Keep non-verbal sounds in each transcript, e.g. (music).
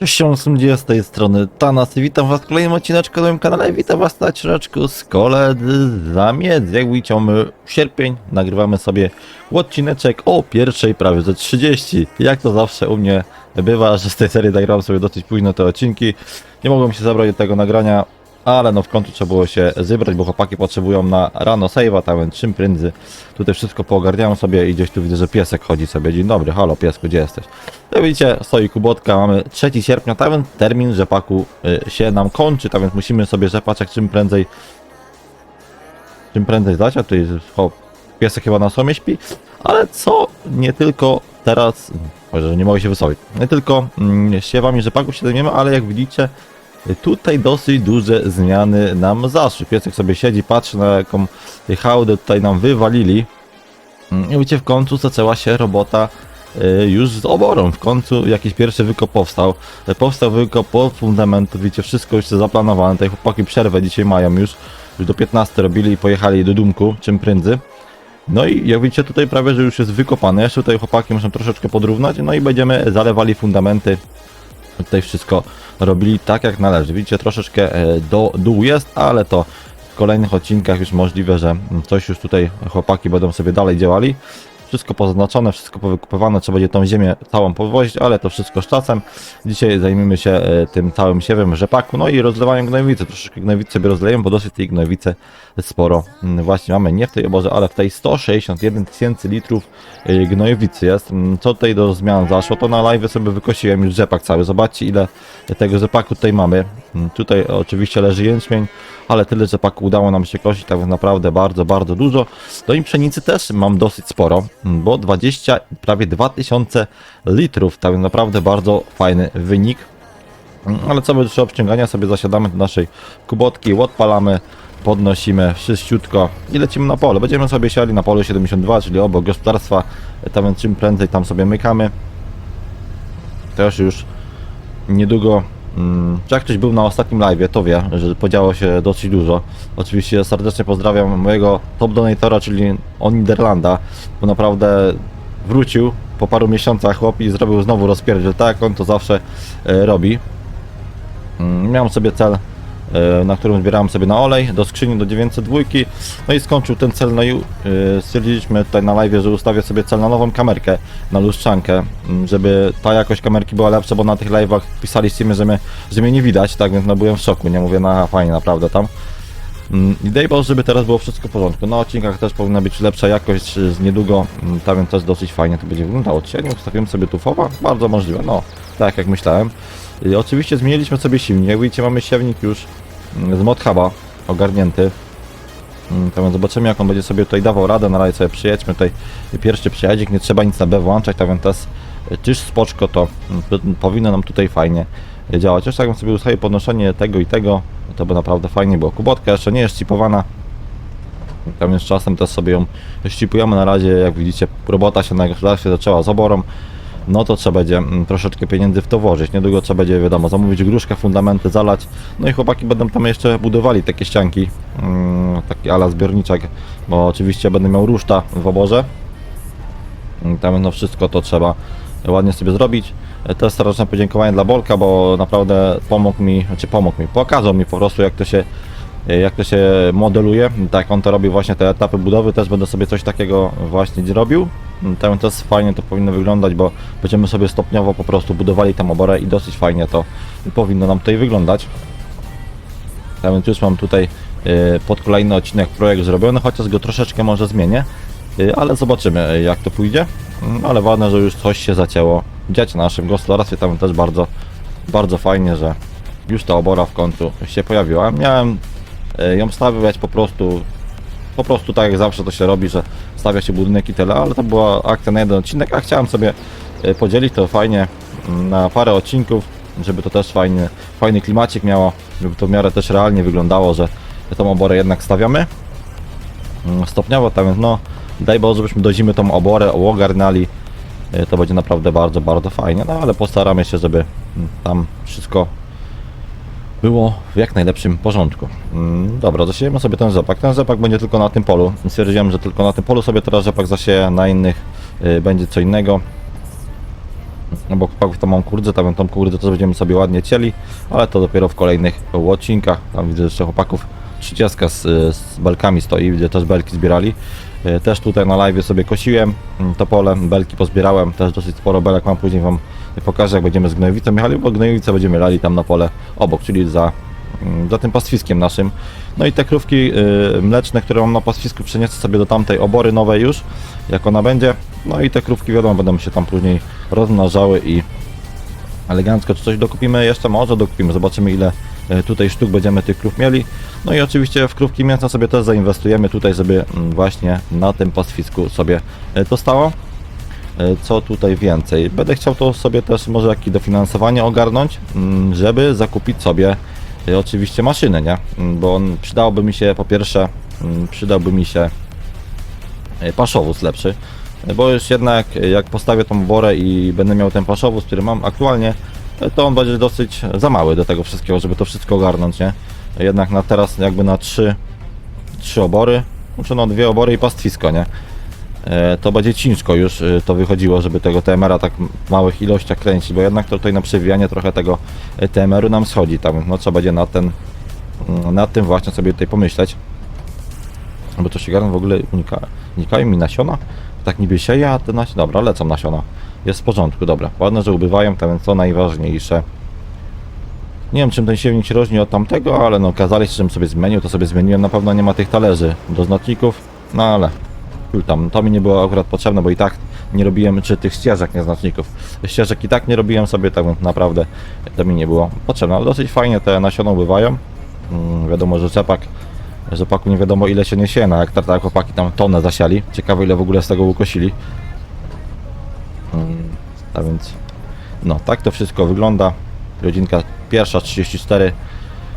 Cześć, siemano, z tej strony Tanas i witam was w kolejnym odcineczku na moim kanale. Witam was na ciężareczku z koledzy zamiec. Jak widzicie sierpień, nagrywamy sobie odcineczek o pierwszej prawie ze 30. Jak to zawsze u mnie bywa, że z tej serii nagrałem sobie dosyć późno te odcinki. Nie mogłem się zabrać do tego nagrania, ale no w końcu trzeba było się zebrać, bo chłopaki potrzebują na rano save'a, tam więc czym prędzej tutaj wszystko poogarniałem sobie i gdzieś tu widzę, że piesek chodzi sobie. Dzień dobry, halo piesku, gdzie jesteś? Jak widzicie, stoi kubotka, mamy 3 sierpnia, tak więc termin rzepaku y, się nam kończy, tak więc musimy sobie rzepaczek czym prędzej czym prędzej zdać, a tutaj o, piesek chyba na sobie śpi, ale co nie tylko teraz, może nie mogę się wysłowić, nie tylko mm, siewami rzepaku się zajmiemy, ale jak widzicie, tutaj dosyć duże zmiany nam zaszły. Piesek sobie siedzi, patrzy na jaką hałdę tutaj nam wywalili. Mm, I widzicie, w końcu zaczęła się robota y, już z oborą. W końcu jakiś pierwszy wykop powstał. Y, Powstał wykop po fundamentu, widzicie, wszystko już zaplanowane. Tutaj chłopaki przerwę dzisiaj mają już. Już do 15 robili i pojechali do Dumku, czym prędzej. No i jak widzicie, tutaj prawie, że już jest wykopane. Jeszcze tutaj chłopaki muszą troszeczkę podrównać. No i będziemy zalewali fundamenty. Tutaj wszystko robili tak jak należy. Widzicie, troszeczkę e, do dół jest, ale to w kolejnych odcinkach już możliwe, że coś już tutaj chłopaki będą sobie dalej działali. Wszystko pozaznaczone, wszystko powykupywane, trzeba będzie tą ziemię całą powozić, ale to wszystko z czasem. Dzisiaj zajmiemy się e, tym całym siewem rzepaku, no i rozlewaniem gnojowicy. Troszeczkę gnojowicy sobie rozlejemy, bo dosyć tej gnojowicy sporo mm, właśnie mamy, nie w tej oborze, ale w tej 161 tysięcy litrów e, gnojowicy jest. Mm, Co tutaj do zmian zaszło, to na live sobie wykosiłem już rzepak cały. Zobaczcie ile tego rzepaku tutaj mamy. Mm, Tutaj oczywiście leży jęczmień, ale tyle rzepaku udało nam się kosić, tak naprawdę bardzo, bardzo dużo. No i pszenicy też mam dosyć sporo, bo 20, prawie 2000 litrów, tak naprawdę bardzo fajny wynik. Ale co do obciągania, sobie zasiadamy do naszej kubotki, odpalamy, podnosimy wszyściutko i lecimy na pole. Będziemy sobie siali na polu 72, czyli obok gospodarstwa, tam czym prędzej tam sobie mykamy. Też już niedługo, mm, jak ktoś był na ostatnim live, to wie, że podziało się dosyć dużo. Oczywiście serdecznie pozdrawiam mojego top donatora, czyli on Niderlanda, bo naprawdę wrócił po paru miesiącach chłop i zrobił znowu rozpierdziel, tak jak on to zawsze e, robi. Mm, Miałem sobie cel, na którym zbierałem sobie na olej, do skrzyni do 902, no i skończył ten cel, no i e, stwierdziliśmy tutaj na live, że ustawię sobie cel na nową kamerkę, na lustrzankę, m, żeby ta jakość kamerki była lepsza, bo na tych live'ach pisaliście mi, że mnie, że mnie nie widać, tak więc no byłem w szoku, nie mówię, no fajnie naprawdę tam. Mm, I daj Boże, żeby teraz było wszystko w porządku. Na odcinkach też powinna być lepsza jakość z niedługo, mm, tam więc też dosyć fajnie to będzie wyglądało. Dzisiaj ustawiłem sobie tu fowa, bardzo możliwe, no, tak jak myślałem. Oczywiście zmieniliśmy sobie silnik, jak widzicie mamy siewnik już mm, z Modhuba ogarnięty. Mm, To więc zobaczymy jak on będzie sobie tutaj dawał radę, na razie sobie przyjedźmy tutaj pierwszy przyjadzik, nie trzeba nic na B włączać, tak więc teraz y, czyż spoczko to mm, powinno nam tutaj fajnie y, działać. Jeszcze jakbym sobie ustawił podnoszenie tego i tego, to by naprawdę fajnie było. Kubotka jeszcze nie jest ścipowana, tam czasem też sobie ją ścipujemy na razie, jak widzicie robota się na gospodarstwie zaczęła z oborą, no to trzeba będzie mm, troszeczkę pieniędzy w to włożyć. Niedługo trzeba będzie, wiadomo, zamówić gruszkę, fundamenty, zalać. No i chłopaki będą tam jeszcze budowali takie ścianki, mm, taki ala zbiorniczek, bo oczywiście będę miał ruszta w oborze. Tam no wszystko to trzeba ładnie sobie zrobić. Też serdeczne podziękowanie dla Bolka, bo naprawdę pomógł mi, znaczy pomógł mi, pokazał mi po prostu jak to się jak to się modeluje, tak on to robi właśnie te etapy budowy, też będę sobie coś takiego właśnie robił. Tam też fajnie to powinno wyglądać, bo będziemy sobie stopniowo po prostu budowali tam oborę i dosyć fajnie to powinno nam tutaj wyglądać. Tak więc już mam tutaj e, pod kolejny odcinek projekt zrobiony, chociaż go troszeczkę może zmienię, e, ale zobaczymy e, jak to pójdzie. Mm, Ale ważne, że już coś się zaczęło dziać na naszym gospodarstwie, tam też bardzo, bardzo fajnie, że już ta obora w końcu się pojawiła. Miałem ją stawiać po prostu, po prostu tak jak zawsze to się robi, że stawia się budynek i tyle, ale to była akcja na jeden odcinek, a chciałem sobie e, podzielić to fajnie mm, na parę odcinków, żeby to też fajny, fajny klimacik miało, żeby to w miarę też realnie wyglądało, że tą oborę jednak stawiamy. Mm, stopniowo, tak więc no daj Boże, żebyśmy do zimy tą oborę ogarnęli, E, to będzie naprawdę bardzo, bardzo fajnie, no ale postaramy się, żeby mm, tam wszystko było w jak najlepszym porządku. Mm, Dobra, zasiejemy sobie ten rzepak. Ten rzepak będzie tylko na tym polu. Stwierdziłem, że tylko na tym polu sobie teraz rzepak zasieję, na innych y, będzie co innego. obok chłopaków tam mam kurdzę, tam tą kurdzę to będziemy sobie ładnie cieli, ale to dopiero w kolejnych odcinkach. Tam widzę jeszcze chłopaków 30 z, z belkami stoi, widzę też belki zbierali. E, Też tutaj na live sobie kosiłem to pole, belki pozbierałem, też dosyć sporo belek mam, później wam pokażę jak będziemy z gnojowicą jechali, bo gnojowicę będziemy lali tam na pole obok, czyli za, mm, za tym pastwiskiem naszym. No i te krówki y, mleczne, które mam na pastwisku przeniosę sobie do tamtej obory nowej już, jak ona będzie. No i te krówki wiadomo będą się tam później rozmnażały i elegancko czy coś dokupimy jeszcze, może dokupimy, zobaczymy ile e, tutaj sztuk będziemy tych krów mieli. No i oczywiście w krówki mięsne sobie też zainwestujemy tutaj, żeby mm, właśnie na tym pastwisku sobie e, to stało. E, Co tutaj więcej? Będę chciał to sobie też może jakieś dofinansowanie ogarnąć, mm, żeby zakupić sobie e, oczywiście maszyny, nie? Mm, Bo przydałoby mi się po pierwsze, mm, przydałby mi się e, paszowóz lepszy, bo już jednak jak postawię tą worę i będę miał ten paszowóz, który mam aktualnie, to on będzie dosyć za mały do tego wszystkiego, żeby to wszystko ogarnąć, nie? Jednak na teraz jakby na trzy, trzy obory, muszę dwie obory i pastwisko, nie? E, to będzie ciężko już e, to wychodziło, żeby tego TMR-a tak w małych ilościach kręcić, bo jednak to tutaj na przewijanie trochę tego e, TMR-u nam schodzi tam, no trzeba będzie nad, ten, mm, nad tym właśnie sobie tutaj pomyśleć. Bo to się w ogóle unika, unikają mi nasiona, tak niby sieje, a te nasiona, dobra, lecą nasiona. Jest w porządku, dobra. Ładne, że ubywają, to więc to najważniejsze. Nie wiem czym ten siewnik się różni od tamtego, ale no kazali, żebym sobie zmienił, to sobie zmieniłem. Na pewno nie ma tych talerzy do znaczników, no ale tam, to mi nie było akurat potrzebne, bo i tak nie robiłem, czy tych ścieżek nieznaczników. Ścieżek i tak nie robiłem sobie, tak naprawdę to mi nie było potrzebne, ale dosyć fajnie te nasiona ubywają. Mm, wiadomo, że rzepak, rzepaku nie wiadomo ile się niesie, no jak tak chłopaki tam tonę zasiali. Ciekawe ile w ogóle z tego ukosili. Mm, a więc, no tak to wszystko wygląda. Godzinka pierwsza 34.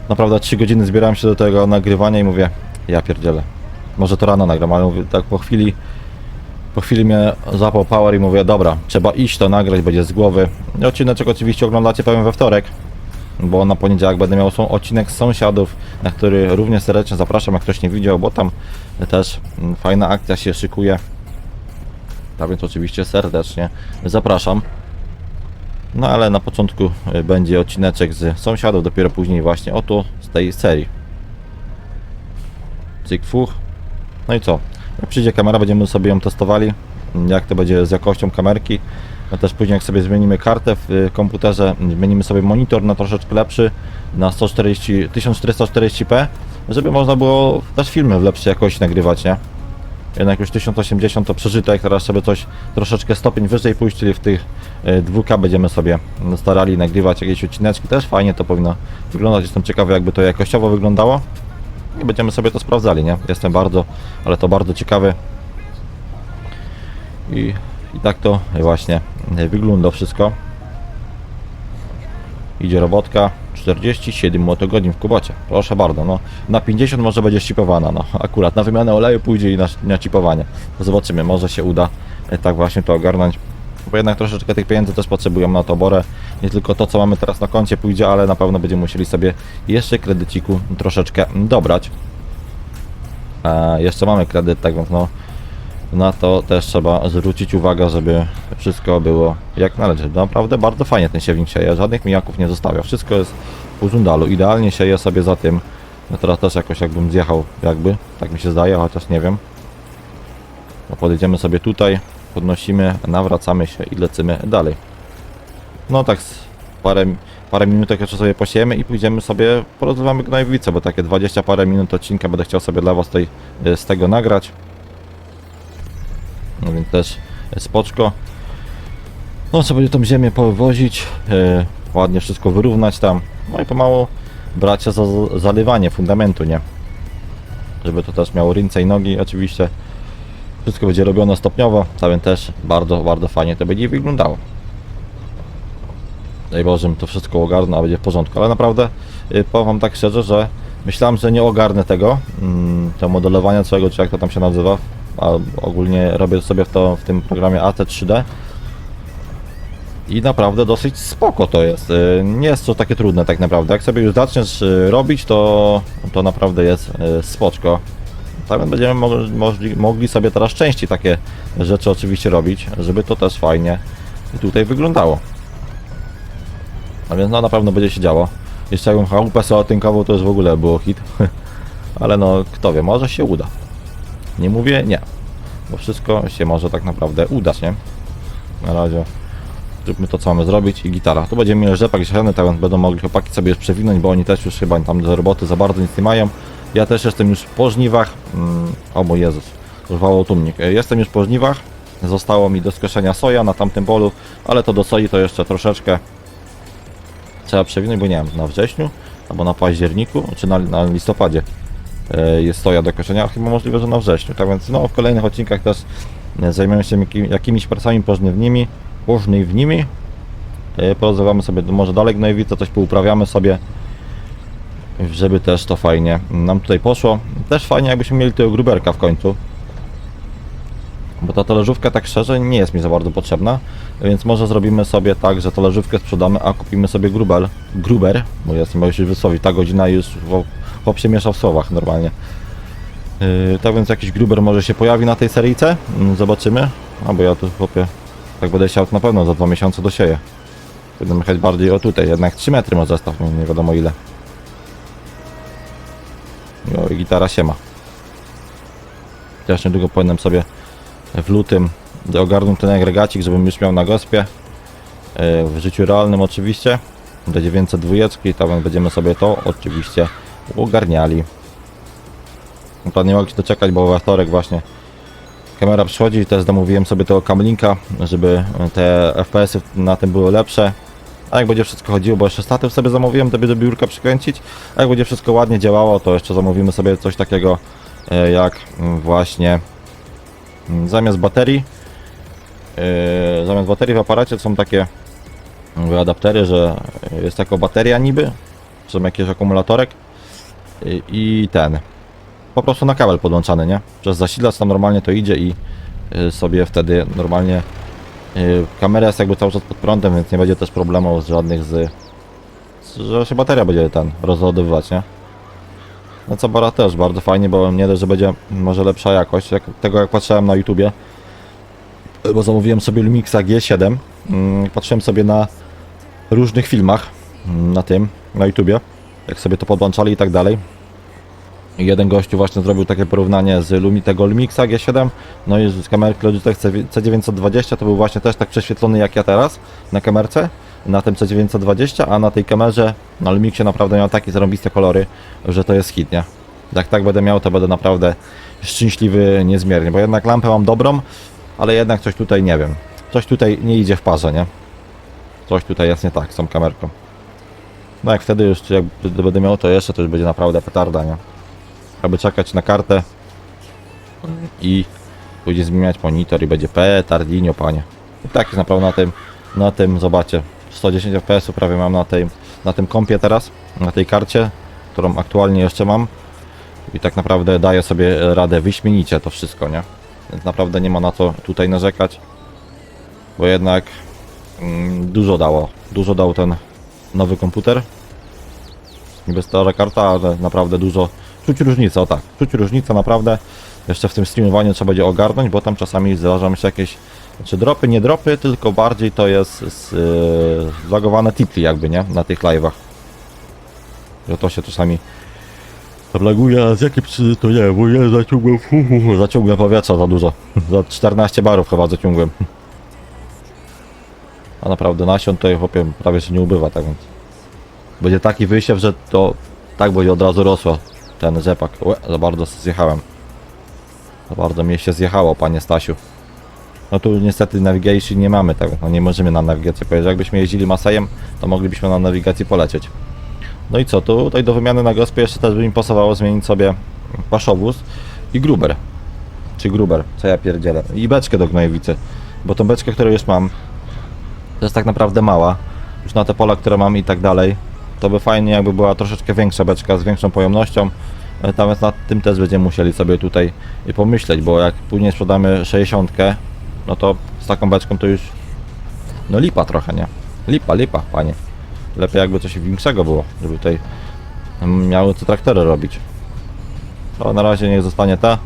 Naprawdę 3 godziny zbierałem się do tego nagrywania i mówię, ja pierdzielę. Może to rano nagram, ale mówię, tak po chwili po chwili mnie zapał power i mówię, dobra, trzeba iść to nagrać, będzie z głowy. I odcineczek oczywiście oglądacie powiem we wtorek, bo na poniedziałek będę miał są odcinek z sąsiadów, na który również serdecznie zapraszam, jak ktoś nie widział, bo tam też mm, fajna akcja się szykuje. Tak więc oczywiście serdecznie zapraszam. No ale na początku y, będzie odcineczek z sąsiadów, dopiero później właśnie oto z tej serii. Cyk fuch. No i co? Jak przyjdzie kamera, będziemy sobie ją testowali, jak to będzie z jakością kamerki. No też później jak sobie zmienimy kartę w y, komputerze, zmienimy sobie monitor na troszeczkę lepszy, na 140, 1440p, żeby można było też filmy w lepszej jakości nagrywać, nie? Jednak już 1080 to przeżytek, teraz sobie coś troszeczkę stopień wyżej pójść, czyli w tych y, 2K będziemy sobie starali nagrywać jakieś odcineczki, też fajnie to powinno wyglądać, jestem ciekawy jakby to jakościowo wyglądało i będziemy sobie to sprawdzali, nie? Jestem bardzo, ale to bardzo ciekawy i, i tak to właśnie wygląda wszystko. Idzie robotka, 47 motogodzin w kubocie. Proszę bardzo, no na 50 może będzie ścipowana, no akurat na wymianę oleju pójdzie i na, na ścipowanie. Zobaczymy, może się uda e, tak właśnie to ogarnąć. Bo jednak troszeczkę tych pieniędzy też potrzebujemy na to borę. Nie tylko to, co mamy teraz na koncie pójdzie, ale na pewno będziemy musieli sobie jeszcze kredyciku troszeczkę dobrać. A jeszcze mamy kredyt, tak więc no na to też trzeba zwrócić uwagę, żeby wszystko było jak należy. Naprawdę bardzo fajnie ten siewnik sieje, żadnych mijaków nie zostawia, wszystko jest w żundalu, idealnie sieje sobie za tym. No teraz też jakoś jakbym zjechał, jakby, tak mi się zdaje, chociaż nie wiem. No podjedziemy sobie tutaj, podnosimy, nawracamy się i lecimy dalej. No tak parę, parę minutek jeszcze sobie posiejemy i pójdziemy sobie, porozmawiamy gnojowicę, bo takie 20 parę minut odcinka będę chciał sobie dla was tej, z tego nagrać. No więc też spoczko. No trzeba będzie tą ziemię powozić, e, ładnie wszystko wyrównać tam. No i pomału brać się za zalewanie fundamentu, nie? Żeby to też miało ręce i nogi oczywiście. Wszystko będzie robione stopniowo, a więc też bardzo, bardzo fajnie to będzie wyglądało. Daj Boże, to wszystko ogarnął, a będzie w porządku. Ale naprawdę y, powiem wam tak szczerze, że myślałem, że nie ogarnę tego, mm, to modelowania całego, czy jak to tam się nazywa, a ogólnie robię sobie w, to, w tym programie AT3D i naprawdę dosyć spoko to jest. Y, Nie jest to takie trudne tak naprawdę. Jak sobie już zaczniesz y, robić, to, to naprawdę jest spoczko. Tak więc będziemy mo możli, mogli sobie teraz częściej takie rzeczy oczywiście robić, żeby to też fajnie tutaj wyglądało. A więc no na pewno będzie się działo. Jeszcze jakbym chałupę sobie to już w ogóle było hit. (laughs) Ale no, kto wie, może się uda. Nie mówię nie. Bo wszystko się może tak naprawdę udać, nie? Na razie zróbmy to, co mamy zrobić i gitara. Tu będziemy mieli rzepak zielony, tak będą mogli chłopaki sobie już przewinąć, bo oni też już chyba tam do roboty za bardzo nic nie mają. Ja też jestem już po żniwach. Mm, o mój Jezus, urwało tłumnik. E, Jestem już po żniwach. Zostało mi do skoszenia soja na tamtym polu, ale to do soi to jeszcze troszeczkę trzeba przewinąć, bo nie wiem, na wrześniu albo na październiku, czy na, na listopadzie e, jest soja do koszenia, chyba możliwe, że na wrześniu. Tak więc no, w kolejnych odcinkach też e, zajmiemy się jaki- jakimiś pracami pożniwnymi, pożniwnymi. Porozmawiamy sobie może dalej gnojowice, coś pouprawiamy sobie, żeby też to fajnie nam tutaj poszło. Też fajnie jakbyśmy mieli tego gruberka w końcu. Bo ta talerzówka tak szczerze nie jest mi za bardzo potrzebna, więc może zrobimy sobie tak, że talerzówkę sprzedamy, a kupimy sobie grubel, gruber, bo ja nie mogę się wysłowić, ta godzina już chłop się miesza w słowach normalnie. Yy, tak więc jakiś gruber może się pojawi na tej seryjce, Yy, zobaczymy, a bo ja tu chłopie, tak będę to na pewno za dwa miesiące dosieję. Będę jechać bardziej o tutaj, jednak 3 metry może zestaw, nie wiadomo ile. Jo, i gitara się ma. Też niedługo powinienem sobie w lutym ogarnąć ten agregacik, żebym już miał na gospie. E, W życiu realnym oczywiście. Do 920 i tam będziemy sobie to oczywiście ogarniali. No to nie mogę się doczekać, bo we wtorek właśnie kamera przychodzi i też zamówiłem sobie tego kamlinka, żeby te FPS-y na tym były lepsze. A jak będzie wszystko chodziło, bo jeszcze statyw sobie zamówiłem, to będzie biurka przykręcić. A jak będzie wszystko ładnie działało, to jeszcze zamówimy sobie coś takiego e, jak mm, właśnie mm, zamiast baterii yy, zamiast baterii w aparacie są takie mówię, adaptery, że jest taka bateria niby, są jakiś akumulatorek yy, i ten po prostu na kabel podłączany, nie? Przez zasilacz tam normalnie to idzie i sobie wtedy normalnie kamera jest jakby cały czas pod prądem, więc nie będzie też problemów z żadnych z że się bateria będzie ten rozładowywać, nie? No co bara też bardzo fajnie, bo nie dość, że będzie może lepsza jakość, jak, tego jak patrzyłem na YouTubie, bo zamówiłem sobie Lumixa G7. Mm, Patrzyłem sobie na różnych filmach mm, na tym, na YouTubie, jak sobie to podłączali i tak dalej. Jeden gościu właśnie zrobił takie porównanie z tego Lumixa G7, no i z kamerki Logitech C- C920 to był właśnie też tak prześwietlony jak ja teraz na kamerce, na tym C920, a na tej kamerze na Lumixie naprawdę miał takie zarąbiste kolory, że to jest hit, nie? Jak tak będę miał, to będę naprawdę szczęśliwy niezmiernie, bo jednak lampę mam dobrą, ale jednak coś tutaj nie wiem. Coś tutaj nie idzie w parze, nie? Coś tutaj jest nie tak z tą kamerką. No jak wtedy już jak będę miał to jeszcze, to już będzie naprawdę petarda, nie? Aby czekać na kartę i pójdzie zmieniać monitor i będzie petardinio, panie. I tak jest naprawdę na tym, na tym, zobaczcie, 110 fps prawie mam na tej, na tym kompie teraz, na tej karcie, którą aktualnie jeszcze mam. I tak naprawdę daje sobie radę wyśmienicie to wszystko, nie? Więc naprawdę nie ma na co tutaj narzekać, bo jednak mm, dużo dało, dużo dał ten nowy komputer. Niby stara karta, ale naprawdę dużo, czuć różnicę, o tak, czuć różnicę naprawdę. Jeszcze w tym streamowaniu trzeba będzie ogarnąć, bo tam czasami zdarza mi się jakieś, znaczy dropy, nie dropy, tylko bardziej to jest yy, zlagowane tipli jakby, nie, na tych live'ach. Że to się czasami Laguje, a z jakiej przyczyny to nie, bo ja zaciągłem, fu, fu, fu, zaciągłem powietrza za dużo. (laughs) Za 14 barów chyba zaciągłem. (laughs) A naprawdę nasion tutaj chłopie prawie się nie ubywa, tak więc. Będzie taki wysiew, że to tak będzie od razu rosło ten rzepak. Łe, za bardzo zjechałem. Za bardzo mnie się zjechało, panie Stasiu. No tu niestety navigation nie mamy tego, no nie możemy na nawigację pojechać. Jakbyśmy jeździli Masajem, to moglibyśmy na nawigacji polecieć. No i co, tu tutaj do wymiany na gospie jeszcze też by mi pasowało zmienić sobie paszowóz i gruber. Czy gruber, co ja pierdzielę. I beczkę do gnojowicy. Bo tą beczkę, którą już mam, to jest tak naprawdę mała. Już na te pola, które mam i tak dalej. To by fajnie jakby była troszeczkę większa beczka z większą pojemnością. Natomiast nad tym też będziemy musieli sobie tutaj pomyśleć, bo jak później sprzedamy 60, no to z taką beczką to już no lipa trochę, nie? Lipa, lipa, panie. Lepiej jakby coś większego było, żeby tutaj miały co traktory robić. To na razie niech zostanie ta.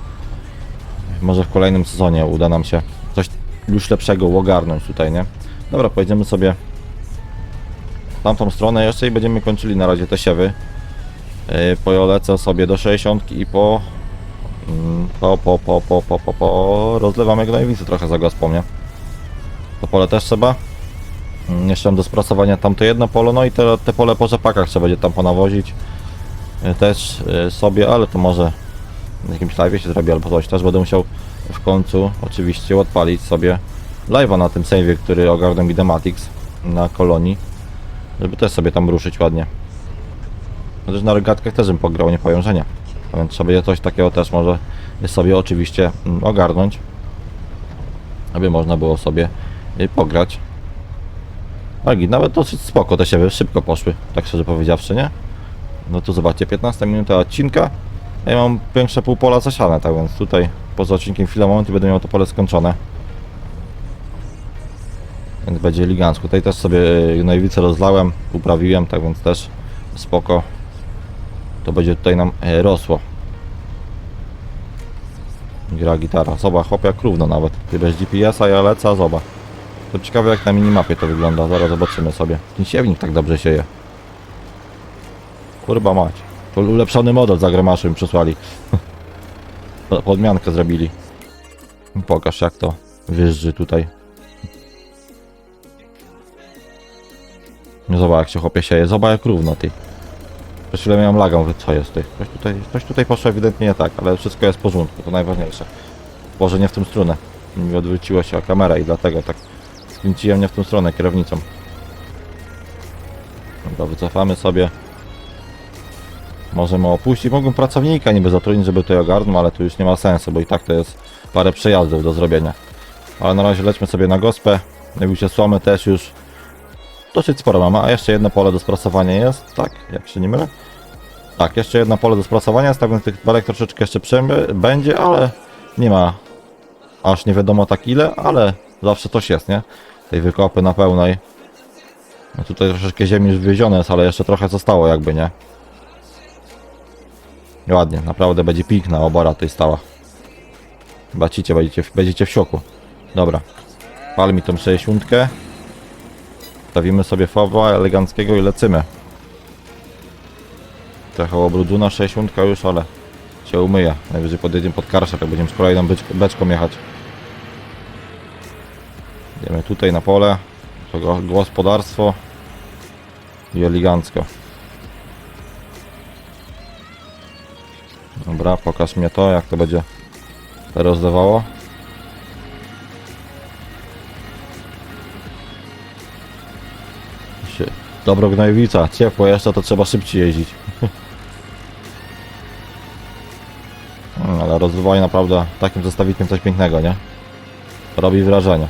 Może w kolejnym sezonie uda nam się coś już lepszego ogarnąć tutaj, nie? Dobra, pojedziemy sobie w tamtą stronę jeszcze i będziemy kończyli na razie te siewy. Yy, Polecę sobie do 60 i po, mm, po, po, po, po, po, po, po rozlewamy gnojowicy trochę za gospą, nie? To pole też trzeba. Mm, Jeszcze mam do sprasowania tamto jedno pole, no i te, te pole po rzepakach trzeba będzie tam ponawozić. Yy, Też yy, sobie, ale to może na jakimś live się zrobi albo coś. Też będę musiał w końcu oczywiście odpalić sobie live'a na tym save'ie, który ogarnął mi na kolonii, żeby też sobie tam ruszyć ładnie. Chociaż na regatkach też bym pograł, nie powiem, że nie. A Więc sobie coś takiego też może sobie oczywiście mm, ogarnąć, aby można było sobie y, pograć. Tak, i nawet dosyć spoko te siewy, szybko poszły, tak szczerze powiedziawszy, nie? No tu zobaczcie, 15 minuta odcinka, ja mam większe pół pola zasiane, tak więc tutaj poza odcinkiem chwilę moment i będę miał to pole skończone. Więc będzie elegancko. Tutaj też sobie y, gnojowice rozlałem, uprawiłem, tak więc też spoko. To będzie tutaj nam e, rosło. Gra gitara. Chłop jak równo nawet. Ty bez GPS-a, ja lecę, a zobacz. To ciekawe jak na minimapie to wygląda. Zaraz zobaczymy sobie. Ten siewnik tak dobrze sieje. Kurba mać. To ulepszony model za Gremaszu mi przysłali. (laughs) Podmiankę zrobili. Pokaż jak to wyżrzy tutaj. No Zobacz jak się chłopie sieje. Zobacz jak równo ty. Przez chwilę miałem lagę, mówię, co jest ty? Coś tutaj, coś tutaj poszło ewidentnie nie tak, ale wszystko jest w porządku, to najważniejsze. Boże, nie w tą stronę. Mi odwróciła się kamera i dlatego tak skręciłem nie w tą stronę kierownicą. Dobra, wycofamy sobie. Możemy opuścić. Mogłem pracownika niby zatrudnić, żeby to ogarnął, ale to już nie ma sensu, bo i tak to jest parę przejazdów do zrobienia. Ale na razie lećmy sobie na gospę. Jak widzicie, słomy też już dosyć sporo mamy, a jeszcze jedno pole do sprasowania jest, tak? Jak się nie mylę? Tak, jeszcze jedno pole do sprasowania jest, tak więc tych belek troszeczkę jeszcze będzie, ale nie ma aż nie wiadomo tak ile, ale zawsze coś jest, nie? Tej wykopy na pełnej. No tutaj troszeczkę ziemi już wywiezione jest, ale jeszcze trochę zostało jakby, nie? Ładnie, naprawdę będzie piękna obora tutaj stała. Bacicie, będziecie, będziecie w szoku. Dobra. Pal mi tą 60. Stawimy sobie fowa eleganckiego i lecymy. Trochę obrudu na 60 już, ale się umyje. Najwyżej podjedziemy pod karszak, jak będziemy z kolejną beczką, jechać. Idziemy tutaj na pole. To go- gospodarstwo. I elegancko. Dobra, pokaż mnie to, jak to będzie rozdawało. Dobro gnojowica, ciepło jeszcze, to trzeba szybciej jeździć. (laughs) Mm, Ale rozrywanie naprawdę takim zestawikiem coś pięknego, nie? Robi wrażenie.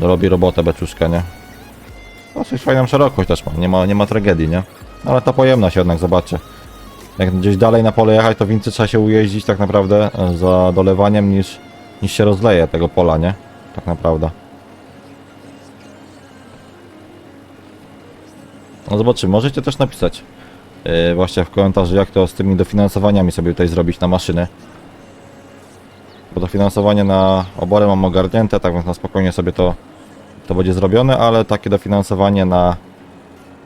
Robi robotę beczuszka, nie? Dosyć fajną szerokość też ma, nie ma, nie ma tragedii, nie? Ale ta pojemność jednak, zobaczcie. Jak gdzieś dalej na pole jechać, to więcej trzeba się ujeździć tak naprawdę za dolewaniem niż, niż się rozleje tego pola, nie? Tak naprawdę. No zobaczymy, możecie też napisać yy, właśnie w komentarzu, jak to z tymi dofinansowaniami sobie tutaj zrobić na maszyny. Bo dofinansowanie na obory mam ogarnięte, tak więc na spokojnie sobie to, to będzie zrobione, ale takie dofinansowanie na,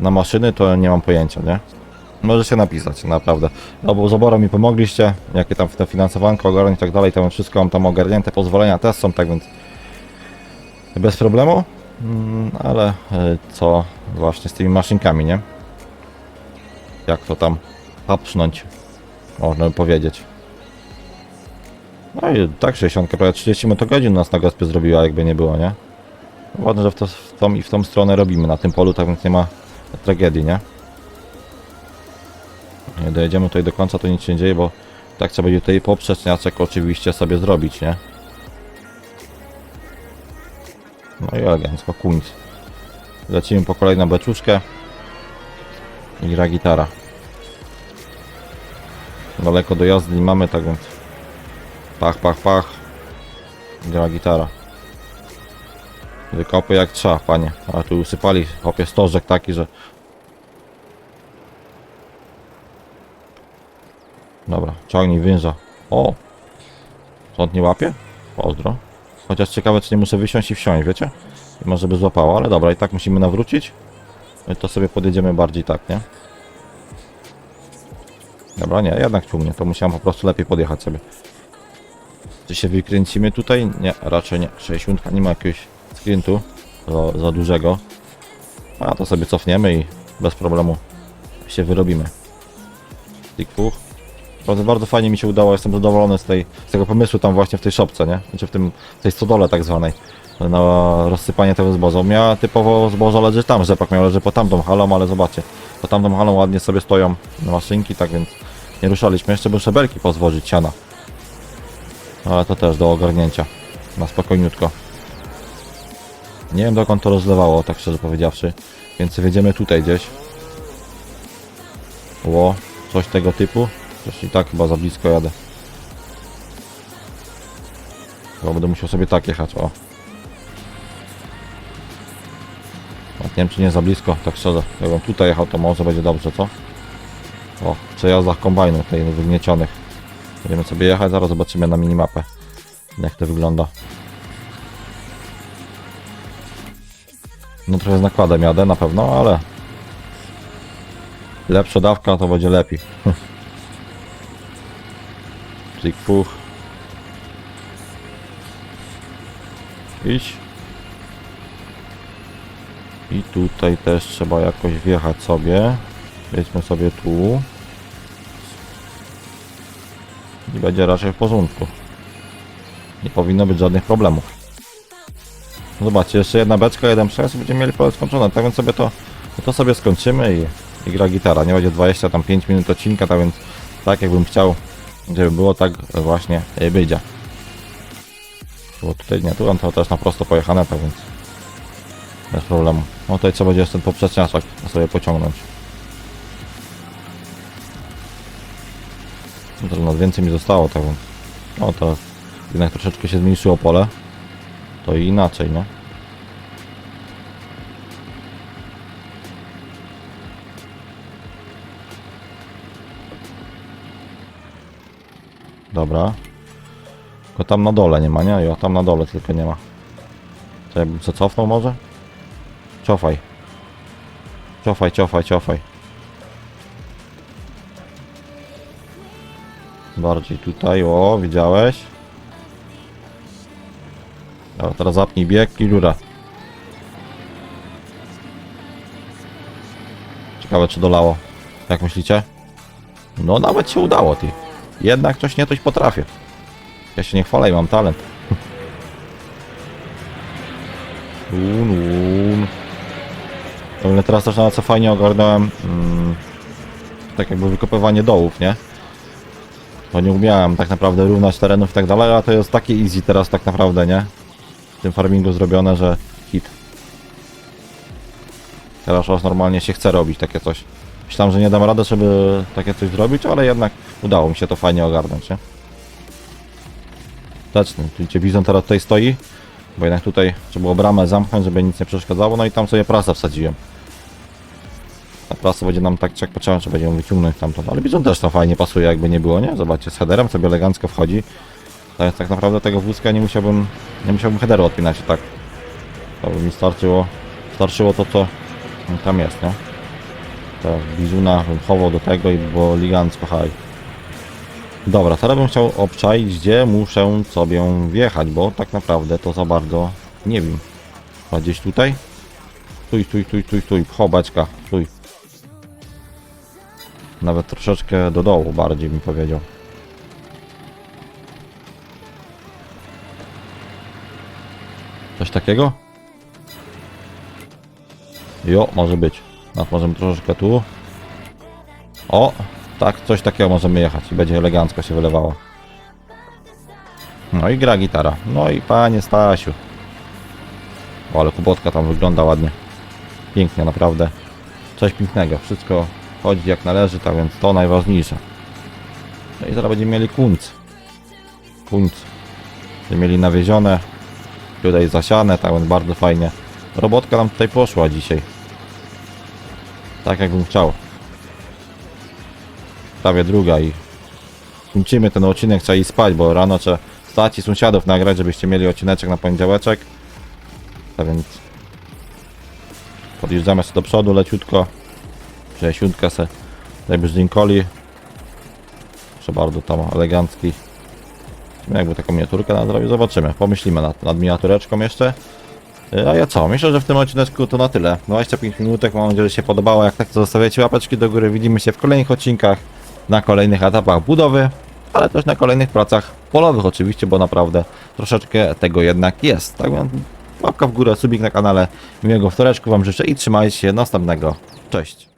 na maszyny to nie mam pojęcia, nie? Możecie napisać, naprawdę. No bo z oborem mi pomogliście, jakie tam finansowanko ogarnąć i tak dalej, to wszystko mam tam ogarnięte, pozwolenia też są, tak więc bez problemu. Mm, Ale y, co właśnie z tymi maszynkami, nie? Jak to tam papsznąć, można by powiedzieć. No i tak 60, prawie 30 motogodzin nas na gospie zrobiła, jakby nie było, nie? Ładne, że w, to, w tą i w tą stronę robimy na tym polu, tak więc nie ma tragedii, nie? Nie dojedziemy tutaj do końca, to nic się nie dzieje, bo tak trzeba będzie tutaj poprzeczniaczek oczywiście sobie zrobić, nie? No i elegancko, kuńc. Lecimy po kolejną beczuszkę. I gra gitara. Daleko do jazdy mamy, tak więc... Pach, pach, pach. Gra gitara. Wykopy jak trzeba, panie. A tu usypali, chłopie, stożek taki, że... Dobra, ciągnij węża. O! Sąd nie łapie? Pozdro. Chociaż ciekawe, czy nie muszę wysiąść i wsiąść, wiecie? Może by złapało, ale dobra, i tak musimy nawrócić. No to sobie podjedziemy bardziej tak, nie? Dobra, nie, jednak ciągnie, to musiałem po prostu lepiej podjechać sobie. Czy się wykręcimy tutaj? Nie, raczej nie. 60 nie ma jakiegoś skrętu za, za dużego. A to sobie cofniemy i bez problemu się wyrobimy. Tik puch. Bardzo, bardzo fajnie mi się udało, jestem zadowolony z, tej, z tego pomysłu tam właśnie w tej szopce, nie? Znaczy w tym, tej stodole tak zwanej. Na rozsypanie tego zboża. Miała typowo zboża leży tam, rzepak miał leży po tamtą halą, ale zobaczcie. Po tamtą halą ładnie sobie stoją maszynki, tak więc nie ruszaliśmy. Jeszcze by szabelki pozwożyć siana. Ale to też do ogarnięcia. Na spokojniutko. Nie wiem dokąd to rozlewało, tak szczerze powiedziawszy. Więc wjedziemy tutaj gdzieś. Ło, coś tego typu. Coś i tak chyba za blisko jadę. Chyba będę musiał sobie tak jechać, o. Nie wiem czy nie za blisko, tak szczerze. Jakbym tutaj jechał to może będzie dobrze, co? O, przejazdach kombajnów tej wygniecionych. Będziemy sobie jechać, zaraz zobaczymy na minimapę jak to wygląda. No trochę z nakładem jadę na pewno, ale lepsza dawka to będzie lepiej. (laughs) Plik puch. Idź. I tutaj też trzeba jakoś wjechać sobie. Jedźmy sobie tu. I będzie raczej w porządku. Nie powinno być żadnych problemów. Zobaczcie, jeszcze jedna beczka, jeden przejazd i będziemy mieli pole skończone. Tak więc sobie to, to sobie skończymy i, i gra gitara. Nie będzie 20 tam 5 minut odcinka, tak więc tak jakbym chciał, żeby było, tak właśnie e, wyjdzie. Bo tutaj nie, tu to też na prosto pojechane, tak więc bez problemu. No tutaj trzeba będzie jeszcze ten poprzeczniaczek sobie pociągnąć. No to nas więcej mi zostało, tak więc. No to jednak troszeczkę się zmniejszyło pole. To i inaczej, nie? Dobra. Tylko tam na dole nie ma, nie? Jo, tam na dole tylko nie ma. To ja bym co cofnął może? Cofaj. Cofaj, cofaj, cofaj. Bardziej tutaj, o, widziałeś? Dobra, teraz zapnij bieg i rura. Ciekawe czy dolało. Jak myślicie? No nawet się udało ty. Jednak coś nie coś potrafię. Ja się nie chwalę i mam talent. Un, un. Ogóle teraz też na co fajnie ogarnąłem mm, tak jakby wykopywanie dołów, nie? Bo nie umiałem tak naprawdę równać terenów i tak dalej, a to jest takie easy teraz tak naprawdę, nie? W tym farmingu zrobione, że hit. Teraz aż normalnie się chce robić takie coś. Myślałem, że nie dam rady, żeby takie coś zrobić, ale jednak udało mi się to fajnie ogarnąć, nie? Teczny, bizon teraz tutaj stoi, bo jednak tutaj trzeba było bramę zamknąć, żeby nic nie przeszkadzało, no i tam sobie prasę wsadziłem. Ta prasa będzie nam tak, jak patrzyłem, że będziemy wyciągnąć tamtąd, ale bizon też to fajnie pasuje, jakby nie było, nie? Zobaczcie, z headerem sobie elegancko wchodzi. Jest tak naprawdę tego wózka nie musiałbym, nie musiałbym headeru odpinać, tak. To by mi starczyło, starczyło to, co tam jest, nie? Teraz bizuna bym chował do tego i było elegancko, haj. Dobra, teraz bym chciał obczaić, gdzie muszę sobie wjechać, bo tak naprawdę to za bardzo nie wiem. A gdzieś tutaj? Stój, stój, stój, stój, stój, chobaczka, stój. Nawet troszeczkę do dołu bardziej bym powiedział. Coś takiego? Jo, może być. No, możemy troszeczkę tu. O, tak, coś takiego możemy jechać i będzie elegancko się wylewało. No i gra gitara. No i panie Stasiu. O, ale kubotka tam wygląda ładnie. Pięknie, naprawdę. Coś pięknego. Wszystko chodzi jak należy, tak więc to najważniejsze. No i zaraz będziemy mieli kunc. Kunc. Będziemy mieli nawiezione. Tutaj zasiane, tak więc bardzo fajnie. Robotka nam tutaj poszła dzisiaj. Tak jakbym chciał prawie druga i kończymy ten odcinek, trzeba iść spać, bo rano trzeba postaci sąsiadów nagrać, żebyście mieli odcineczek na poniedziałeczek. A więc podjeżdżamy sobie do przodu leciutko. Przejesiutkę se jakby z Linkoli. Proszę bardzo, tam elegancki. Jakby taką miniaturkę nam zrobił, zobaczymy. Pomyślimy nad, nad miniatureczką jeszcze. A ja co? Myślę, że w tym odcineczku to na tyle. 25 minutek, mam nadzieję, że się podobało. Jak tak, to zostawiacie łapeczki do góry. Widzimy się w kolejnych odcinkach, na kolejnych etapach budowy, ale też na kolejnych pracach polowych oczywiście, bo naprawdę troszeczkę tego jednak jest. Tak więc łapka w górę, subik na kanale. Miłego wtoreczku Wam życzę i trzymajcie się następnego. Cześć.